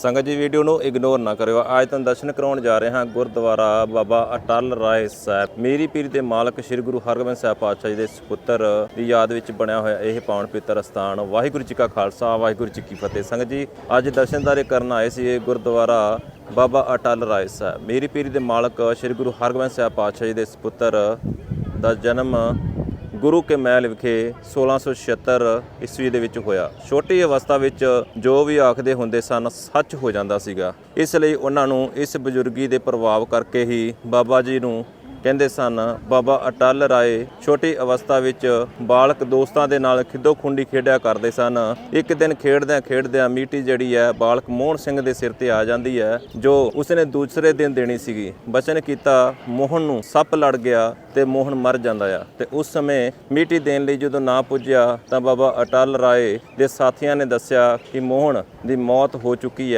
ਸੰਗਤ ਜੀ ਵੀਡੀਓ ਨੂੰ ਇਗਨੋਰ ਨਾ ਕਰਿਓ। ਅੱਜ ਤੁਹਾਨੂੰ ਦਰਸ਼ਨ ਕਰਾਉਣ ਜਾ ਰਹੇ ਹਾਂ ਗੁਰਦੁਆਰਾ ਬਾਬਾ ਅਟਲ ਰਾਏ ਸਾਹਿਬ। ਮੇਰੀ ਪੀਰ ਦੇ ਮਾਲਕ ਸ੍ਰੀ ਗੁਰੂ ਹਰਗੋਬਿੰਦ ਸਾਹਿਬ ਪਾਤਸ਼ਾਹ ਜੀ ਦੇ ਸੁਪੁੱਤਰ ਦੀ ਯਾਦ ਵਿੱਚ ਬਣਿਆ ਹੋਇਆ ਇਹ ਪਾਵਨ ਪਵਿੱਤਰ ਸਥਾਨ ਵਾਹਿਗੁਰੂ ਜੀ ਕਾ ਖਾਲਸਾ, ਵਾਹਿਗੁਰੂ ਜੀ ਕੀ ਫਤਿਹ। ਸੰਗਤ ਜੀ, ਅੱਜ ਦਰਸ਼ਨਦਾਰੇ ਕਰਨ ਆਏ ਸੀ ਇਹ ਗੁਰਦੁਆਰਾ ਬਾਬਾ ਅਟਲ ਰਾਏ ਸਾਹਿਬ। ਮੇਰੀ ਪੀਰ ਦੇ ਮਾਲਕ ਸ੍ਰੀ ਗੁਰੂ ਹਰਗੋਬਿੰਦ ਸਾਹਿਬ ਪਾਤਸ਼ਾਹ ਜੀ ਦੇ ਸੁਪੁੱਤਰ ਦਾ ਜਨਮ ਗੁਰੂ ਕੇ ਮਹਿਲ ਵਿਖੇ 1676 ਈਸਵੀ ਦੇ ਵਿੱਚ ਹੋਇਆ। ਛੋਟੀ ਅਵਸਥਾ ਵਿੱਚ ਜੋ ਵੀ ਆਖਦੇ ਹੁੰਦੇ ਸਨ, ਸੱਚ ਹੋ ਜਾਂਦਾ ਸੀਗਾ। ਇਸ ਲਈ ਉਹਨਾਂ ਨੂੰ ਇਸ ਬਜ਼ੁਰਗੀ ਦੇ ਪ੍ਰਭਾਵ ਕਰਕੇ ਹੀ ਬਾਬਾ ਜੀ ਨੂੰ ਕਹਿੰਦੇ ਸਨ, ਬਾਬਾ ਅਟਲ ਰਾਏ ਛੋਟੀ ਅਵਸਥਾ ਵਿੱਚ ਬਾਲਕ ਦੋਸਤਾਂ ਦੇ ਨਾਲ ਖਿੱਦੋ ਖੁੰਡੀ ਖੇਡਿਆ ਕਰਦੇ ਸਨ। ਇੱਕ ਦਿਨ ਖੇਡਦਿਆਂ ਖੇਡਦਿਆਂ ਮੀਟੀ ਜਿਹੜੀ ਹੈ, ਬਾਲਕ ਮੋਹਨ ਸਿੰਘ ਦੇ ਸਿਰ ਤੇ ਆ ਜਾਂਦੀ ਹੈ, ਜੋ ਉਸਨੇ ਦੂਸਰੇ ਦਿਨ ਦੇਣੀ ਸੀਗੀ। ਬਚਨ ਕੀਤਾ, ਮੋਹਨ ਨੂੰ ਸੱਪ ਲੜ ਗਿਆ ਤੇ ਮੋਹਨ ਮਰ ਜਾਂਦਾ ਆ। ਤੇ ਉਸ ਸਮੇਂ ਮੀਟੀ ਦੇਣ ਲਈ ਜਦੋਂ ਨਾ ਪੁੱਜਿਆ, ਤਾਂ ਬਾਬਾ ਅਟਲ ਰਾਏ ਦੇ ਸਾਥੀਆਂ ਨੇ ਦੱਸਿਆ ਕਿ ਮੋਹਨ ਦੀ ਮੌਤ ਹੋ ਚੁੱਕੀ ਹੈ।